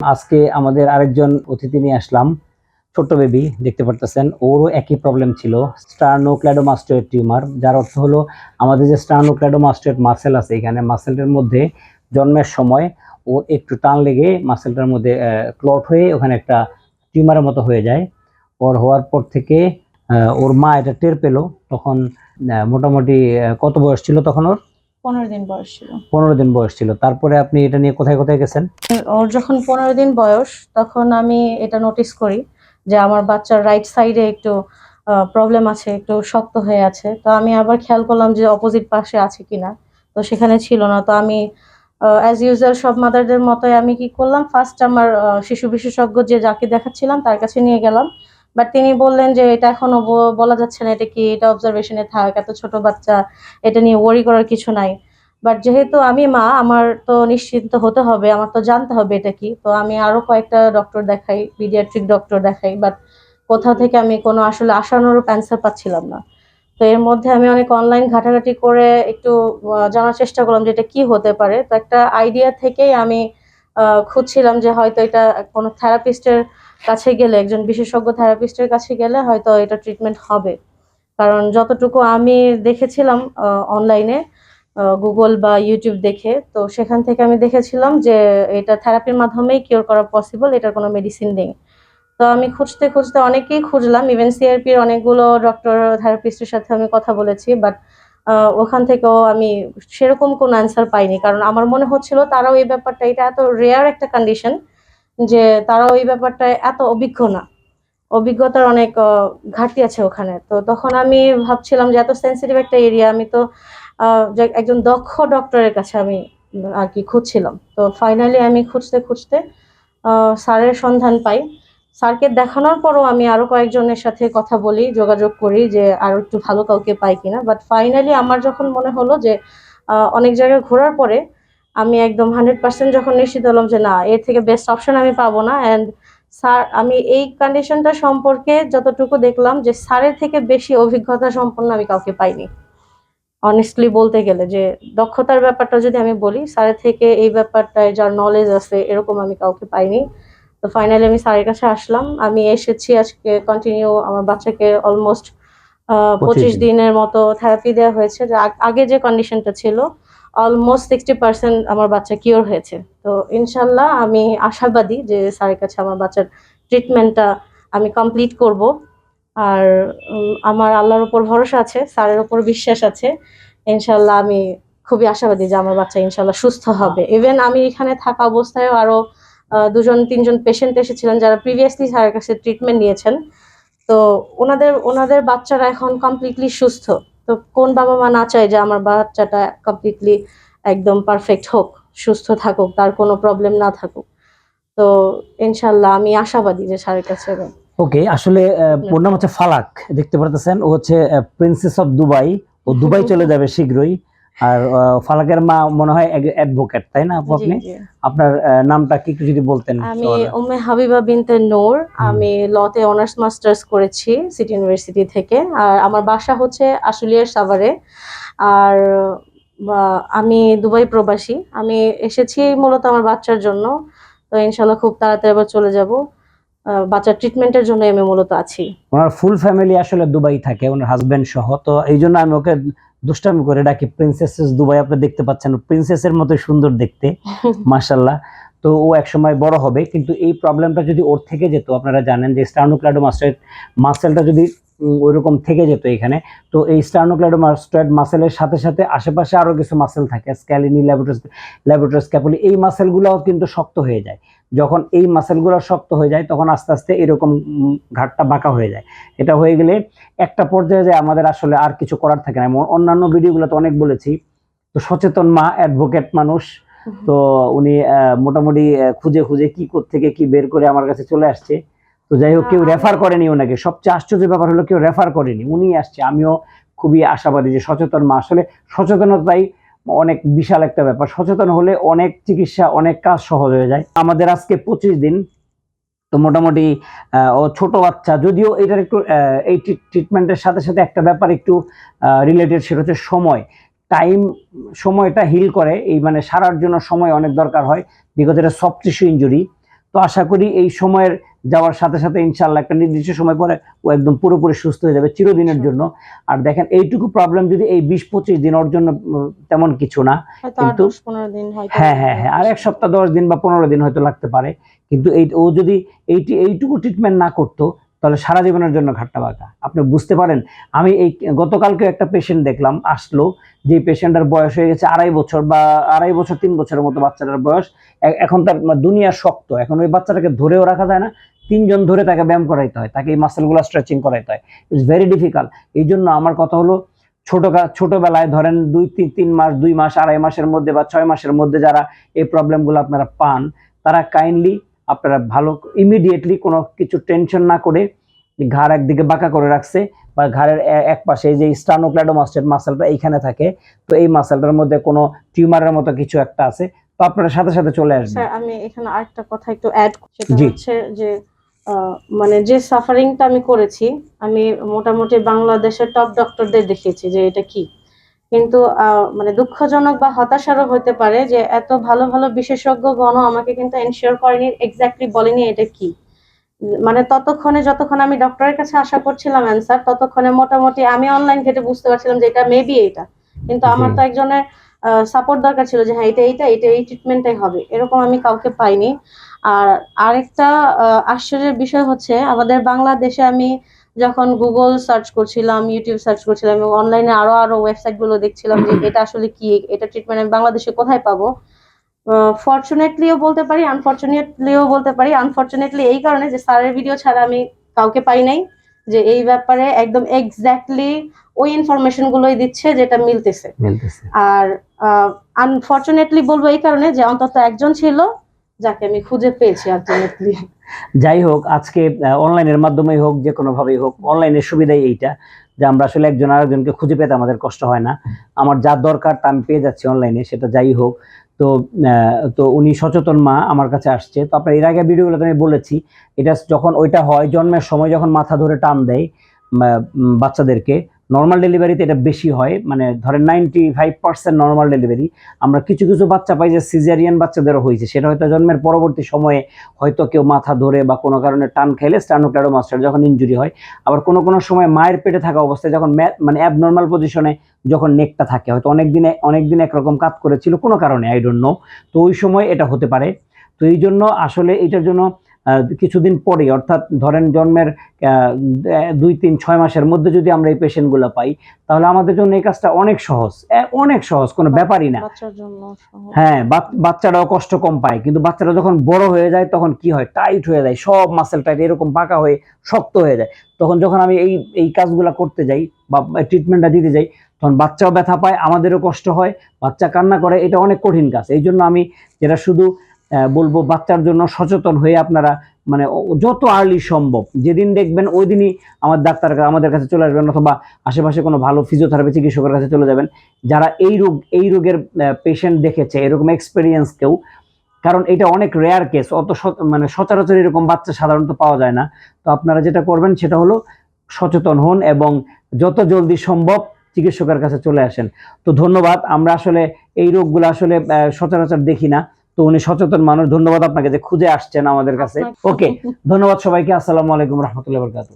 আজকে আমাদের আরেকজন অতিথি নিয়ে আসলাম। ছোট্ট বেবি দেখতে পারতেছেন। ওরও একই প্রবলেম ছিল স্টার্নোক্ল্যাডোমাস্টোয়েড টিউমার যার অর্থ হলো আমাদের যে স্টার্নোক্ল্যাডোমাস্টোয়েড মাসেল আছে, এখানে মাসেলটার মধ্যে জন্মের সময় ওর একটু টান লেগে মাসেলটার মধ্যে ক্লট হয়ে ওখানে একটা টিউমারের মতো হয়ে যায়। ওর হওয়ার পর থেকে ওর মা এটা টের পেল। তখন মোটামুটি কত বয়স ছিল তখন ওর? পনেরো দিন বয়স ছিল। পনেরো দিন বয়স ছিল। তারপরে আপনি এটা নিয়ে কোথায় কোথায় গেছেন? ওর যখন পনেরো দিন বয়স তখন আমি এটা নোটিস করি যে আমার বাচ্চার রাইট সাইডে একটু প্রবলেম আছে একটু শক্ত হয়ে আছে। তো আমি আবার খেয়াল করলাম যে অপোজিট পাশে আছে কিনা। তো সেখানে ছিল না। তো আমি অ্যাজ ইউজুয়াল সব মাদারদের মতোই আমি কি করলাম? ফার্স্ট আমার শিশু বিশেষজ্ঞ যে যাকে দেখাচ্ছিলাম তার কাছে নিয়ে গেলাম। বাট তিনি বললেন যে এটা এখনও ব- বলা যাচ্ছে না এটা কি, এটা অবজারভেশনে থাক, এত ছোট বাচ্চা, এটা নিয়ে ওয়ারি করার কিছু নাই। বাট যেহেতু আমি মা, আমার তো নিশ্চিন্ত হতে হবে, আমার তো জানতে হবে এটা কি। তো আমি আরও কয়েকটা ডক্টর দেখাই পিডিয়াট্রিক ডক্টর দেখাই বাট কোথাও থেকে আমি কোনো আসলে আশানুরূপ অ্যান্সার পাচ্ছিলাম না। তো এর মধ্যে আমি অনেক অনলাইন ঘাটাঘাটি করে একটু জানার চেষ্টা করলাম যে এটা কি হতে পারে। তো একটা আইডিয়া থেকেই আমি খুঁজছিলাম যে হয়তো এটা কোনো থেরাপিস্টের কাছে গেলে, একজন বিশেষজ্ঞ থেরাপিস্টের কাছে গেলে হয়তো এটা ট্রিটমেন্ট হবে। কারণ যতটুকু আমি দেখেছিলাম অনলাইনে গুগল বা ইউটিউব দেখে, তো সেখান থেকে আমি দেখেছিলাম যে এটা থেরাপির মাধ্যমেই কিওর করা পসিবল এটার কোনো মেডিসিন নেই। তো আমি খুঁজতে খুঁজতে অনেকেই খুঁজলাম ইভেন সিআরপির অনেকগুলো ডক্টর থেরাপিস্টের সাথে আমি কথা বলেছি বাট ওখান থেকেও আমি সেরকম কোনো অ্যান্সার পাইনি। কারণ আমার মনে হচ্ছিল তারাও এই ব্যাপারটা, এটা এত রেয়ার একটা কন্ডিশন যে তারাও এই ব্যাপারটায় এত অভিজ্ঞ না। অভিজ্ঞতার অনেক ঘাটতি আছে ওখানে। তো তখন আমি ভাবছিলাম যে এত সেন্সিটিভ একটা এরিয়া আমি তো একজন দক্ষ ডক্টরের কাছে আমি আর কি খুঁজছিলাম। তো ফাইনালি আমি খুঁজতে খুঁজতে স্যারের সন্ধান পাই। স্যারকে দেখানোর পরও আমি আরও কয়েকজনের সাথে কথা বলি, যোগাযোগ করি যে আরও একটু ভালো কাউকে পাই কিনা। বাট ফাইনালি আমার যখন মনে হলো যে অনেক জায়গায় ঘোরার পরে আমি একদম হান্ড্রেড পার্সেন্ট যখন নিশ্চিত হলাম যে না, এর থেকে বেস্ট অপশন আমি পাবো না। অ্যান্ড স্যার, আমি এই কন্ডিশনটা সম্পর্কে যতটুকু দেখলাম যে, স্যারের থেকে বেশি অভিজ্ঞতা সম্পন্ন আমি কাউকে পাইনি। অনেস্টলি বলতে গেলে যে, দক্ষতার ব্যাপারটা যদি আমি বলি, স্যারের থেকে এই ব্যাপারটায় যার নলেজ আছে, এরকম আমি কাউকে পাইনি। তো ফাইনালি আমি স্যারের কাছে আসলাম। আমি এসেছি আজকে কন্টিনিউ আমার বাচ্চাকে অলমোস্ট পঁচিশ দিনের মতো থেরাপি দেওয়া হয়েছে। যে আগে যে কন্ডিশনটা ছিল অলমোস্ট সিক্সটি পার্সেন্ট আমার বাচ্চা কিওর হয়েছে। তো ইনশাল্লাহ আমি আশাবাদী যে স্যারের কাছে আমার বাচ্চার ট্রিটমেন্টটা আমি কমপ্লিট করব। আর আমার আল্লাহর উপর ভরসা আছে স্যারের উপর বিশ্বাস আছে। ইনশাল্লাহ আমি খুবই আশাবাদী যে আমার বাচ্চা ইনশাল্লাহ সুস্থ হবে। ইভেন আমি এখানে থাকা অবস্থায় আরও আহ, দুজন তিনজন পেশেন্ট এসেছিলেন যারা প্রিভিয়াসলি স্যারের কাছে ট্রিটমেন্ট নিয়েছেন। তো ওনাদের ওনাদের বাচ্চারা এখন কমপ্লিটলি সুস্থ। তো কোন বাবা মা না চায় যে আমার বাচ্চাটা কমপ্লিটলি একদম পারফেক্ট হোক সুস্থ থাকুক তার কোনো প্রবলেম না থাকুক। তো ইনশাল্লাহ আমি আশাবাদী যে স্যারের কাছে ওকে আসলে ওর নাম হচ্ছে ফালাক দেখতে পারতেছেন। ও হচ্ছে প্রিন্সেস অফ দুবাই ও দুবাই চলে যাবে শীঘ্রই। আর ফালাকের মা মনে হয় অ্যাডভোকেট তাই না আপু আপনি। আপনার নামটা কি যদি বলতেন আমি উম্মে হাবিবা বিনতে নূর। আমি লতে অনার্স মাস্টার্স করেছি সিটি ইউনিভার্সিটি থেকে। আর আমার বাসা হচ্ছে আশুলিয়ার সাভারে। আর আমি দুবাই প্রবাসী। আমি এসেছি মূলত আমার বাচ্চার জন্য। তো ইনশাল্লাহ খুব তাড়াতাড়ি আবার চলে যাব। বাচ্চার ট্রিটমেন্টের জন্য আমি মূলত আছি। ওনার ফুল ফ্যামিলি আসলে দুবাই থাকে ওনার হাজবেন্ড সহ। তো এই জন্য আমি ওকে দুষ্টামি করে ডাকি প্রিন্সেস দুবাই আপনি দেখতে পাচ্ছেন প্রিন্সেসের মতো সুন্দর দেখতে মাশাল্লাহ তো ও একসময় বড় হবে কিন্তু এই প্রবলেমটা যদি ওর থেকে যেত আপনারা জানেন যে স্টার্নোক্লাডোমাস্টয়েড মাসেলটা যদি ওইরকম থেকে যেত এখানে। তো এই স্টার্নোক্লাডোমাস্টয়েড মাসেলের সাথে সাথে আশেপাশে আরও কিছু মাসেল থাকে স্ক্যালিনি ল্যাবোটস ল্যাবোটস ক্যাপুলি এই মাসেলগুলোও কিন্তু শক্ত হয়ে যায়। যখন এই মাসেলগুলো শক্ত হয়ে যায় তখন আস্তে আস্তে এরকম ঘাটটা বাঁকা হয়ে যায়। এটা হয়ে গেলে একটা পর্যায়ে যায় আমাদের আসলে আর কিছু করার থাকে না। অন্যান্য ভিডিওগুলোতে অনেক বলেছি। তো সচেতন মা অ্যাডভোকেট মানুষ। তো উনি মোটামুটি খুঁজে খুঁজে কি থেকে কি বের করে আমার কাছে চলে আসছে। তো যাই হোক কেউ রেফার করেনি ওনাকে। সবচেয়ে আশ্চর্য ব্যাপার হলো কেউ রেফার করেনি। উনি আসছে। আমিও খুবই আশাবাদী যে সচেতন মা। আসলে সচেতনতাই অনেক বিশাল একটা ব্যাপার। সচেতন হলে অনেক চিকিৎসা অনেক কাজ সহজ হয়ে যায়। আমাদের আজকে পঁচিশ দিন। তো মোটামুটি ও ছোট বাচ্চা। যদিও এটার একটু এই ট্রিটমেন্টের সাথে সাথে একটা ব্যাপার একটু রিলেটেড সেটা হচ্ছে সময়। টাইম সময়টা হিল করে। এই মানে সারার জন্য সময় অনেক দরকার হয়। বিকজ এটা সফট টিস্যু ইঞ্জুরি তো আশা করি এই সময়ের যাওয়ার সাথে সাথে ইনশাল্লাহ একটা নির্দিষ্ট সময় পরে ও একদম পুরোপুরি সুস্থ হয়ে যাবে চিরদিনের জন্য। আর দেখেন এইটুকু প্রবলেম যদি এই বিশ পঁচিশ দিন ওর জন্য তেমন কিছু না কিন্তু- হ্যাঁ হ্যাঁ হ্যাঁ আর এক সপ্তাহ দশ দিন বা পনেরো দিন হয়তো লাগতে পারে। কিন্তু এই ও যদি এইটি এইটুকু ট্রিটমেন্ট না করতো তাহলে সারা জীবনের জন্য ঘাটটা বাঁকা। আপনি বুঝতে পারেন, আমি এই গতকালকে একটা পেশেন্ট দেখলাম, আসলো, যে পেশেন্টের বয়স হয়ে গেছে আড়াই বছর বা আড়াই বছর, তিন বছরের মতো বাচ্চাটার বয়স। এখন তার দুনিয়া শক্ত, এখন ওই বাচ্চাটাকে ধরেও রাখা যায় না, তিনজন ধরে তাকে ব্যায়াম করাইতে হয়, তাকে এই মাসেলগুলো স্ট্রেচিং করাইতে হয়। ইটস ভেরি ডিফিকাল্ট এই জন্য আমার কথা হলো, ছোট ছোটবেলায় ধরেন দুই, তিন তিন মাস, দুই মাস, আড়াই মাসের মধ্যে বা ছয় মাসের মধ্যে যারা এই প্রবলেমগুলো আপনারা পান, তারা কাইন্ডলি আপনারা ভালো ইমিডিয়েটলি কোনো কিছু টেনশন না করে ঘাড় একদিকে বাঁকা করে রাখছে বা ঘাড়ের এক পাশে যে স্টানোক্লাডোমাস্টেট মাসেলটা এইখানে থাকে তো এই মাসেলটার মধ্যে কোনো টিউমারের মতো কিছু একটা আছে তো আপনারা সাথে সাথে চলে আসবেন। স্যার আমি এখানে আরেকটা কথা একটু অ্যাড সেটা হচ্ছে যে মানে যে সাফারিংটা আমি করেছি আমি মোটামুটি বাংলাদেশের টপ ডক্টরদের দেখিয়েছি যে এটা কি। কিন্তু মানে দুঃখজনক বা হতাশারও হতে পারে যে এত ভালো ভালো বিশেষজ্ঞগণ আমাকে কিন্তু এনশিওর করেনি এক্স্যাক্টলি বলেনি এটা কি। মানে ততক্ষণে যতক্ষণ আমি ডক্টরের কাছে আশা করছিলাম অ্যান্সার ততক্ষণে মোটামুটি আমি অনলাইন ঘেটে বুঝতে পারছিলাম যে এটা মেবি এটা। কিন্তু আমার তো একজনের সাপোর্ট দরকার ছিল যে হ্যাঁ এটা এইটা এটা এই ট্রিটমেন্টটাই হবে। এরকম আমি কাউকে পাইনি। আর আরেকটা আশ্চর্যের বিষয় হচ্ছে আমাদের বাংলাদেশে আমি যখন গুগল সার্চ করছিলাম ইউটিউব সার্চ করছিলাম এবং অনলাইনে আরও আরও ওয়েবসাইটগুলো দেখছিলাম যে এটা আসলে কি এটা ট্রিটমেন্ট আমি বাংলাদেশে কোথায় পাবো? ফর্চুনেটলিও বলতে পারি আনফর্চুনেটলিও বলতে পারি আনফর্চুনেটলি এই কারণে যে স্যারের ভিডিও ছাড়া আমি কাউকে পাই নাই যে এই ব্যাপারে একদম এক্স্যাক্টলি ওই ইনফরমেশন গুলোই দিচ্ছে যেটা মিলতেছে। আর আনফর্চুনেটলি বলব এই কারণে যে অন্তত একজন ছিল যাকে আমি খুঁজে পেয়েছি আলটিমেটলি যাই হোক, আজকে অনলাইনের মাধ্যমেই হোক, যে কোনো ভাবেই হোক, অনলাইনের সুবিধাই এইটা যে আমরা আসলে একজন আরেকজনকে খুঁজে পেতে আমাদের কষ্ট হয় না। আমার যা দরকার তা আমি পেয়ে যাচ্ছি অনলাইনে, সেটা যাই হোক। তো তো উনি সচেতন মা আমার কাছে আসছে। তো আপনার এর আগে ভিডিওগুলোতে আমি বলেছি, এটা যখন ওইটা হয়, জন্মের সময় যখন মাথা ধরে টান দেয় বাচ্চাদেরকে নর্মাল ডেলিভারিতে এটা বেশি হয় মানে ধরেন ninety five percent normal delivery আমরা কিছু কিছু বাচ্চা পাই যে সিজারিয়ান বাচ্চাদেরও হয়েছে, সেটা হয়তো জন্মের পরবর্তী সময়ে হয়তো কেউ মাথা ধরে বা কোনো কারণে টান খেলে স্টানোক্লাডোমাস্টার যখন ইঞ্জুরি হয়। আবার কোনো কোনো সময় মায়ের পেটে থাকা অবস্থায় যখন মানে অ্যাবনর্মাল পজিশনে যখন নেকটা থাকে, হয়তো অনেক দিনে, অনেক দিন একরকম কাজ করেছিল কোনো কারণে আই ডোন্ট নো তো ওই সময় এটা হতে পারে। তো এই জন্য আসলে এটার জন্য কিছুদিন পরে অর্থাৎ ধরেন জন্মের দুই তিন ছয় মাসের মধ্যে যদি আমরা এই পেশেন্টগুলো পাই তাহলে আমাদের জন্য এই কাজটা অনেক সহজ। অনেক সহজ কোনো ব্যাপারই না। হ্যাঁ বাচ- বাচ্চারাও কষ্ট কম পায় কিন্তু বাচ্চারা যখন বড় হয়ে যায় তখন কি হয়? টাইট হয়ে যায় সব মাসেল টাইট এরকম পাকা হয়ে শক্ত হয়ে যায়। তখন যখন আমি এই এই কাজগুলো করতে যাই বা ট্রিটমেন্টটা দিতে যাই তখন বাচ্চাও ব্যথা পায় আমাদেরও কষ্ট হয় বাচ্চা কান্না করে এটা অনেক কঠিন কাজ। এই জন্য আমি যেটা শুধু বলব বাচ্চার জন্য সচেতন হয়ে আপনারা মানে যত আর্লি সম্ভব, যেদিন দেখবেন ওই দিনই আমার ডাক্তার আমাদের কাছে চলে আসবেন অথবা আশেপাশে কোনো ভালো ফিজিওথেরাপি চিকিৎসকের কাছে চলে যাবেন। যারা এই রোগ, এই রোগের পেশেন্ট দেখেছে, এরকম এক্সপিরিয়েন্স কেউ, কারণ এটা অনেক রেয়ার কেস অত মানে সচরাচর এরকম বাচ্চা সাধারণত পাওয়া যায় না। তো আপনারা যেটা করবেন সেটা হলো সচেতন হন এবং যত জলদি সম্ভব চিকিৎসকের কাছে চলে আসেন। তো ধন্যবাদ, আমরা আসলে এই রোগগুলো আসলে সচরাচর দেখি না। তো উনি সচেতন মানুষ। ধন্যবাদ আপনাকে যে খুঁজে আসছেন আমাদের কাছে। ওকে ধন্যবাদ সবাইকে। আসসালামু আলাইকুম রহমতুল্লাহ বরকাত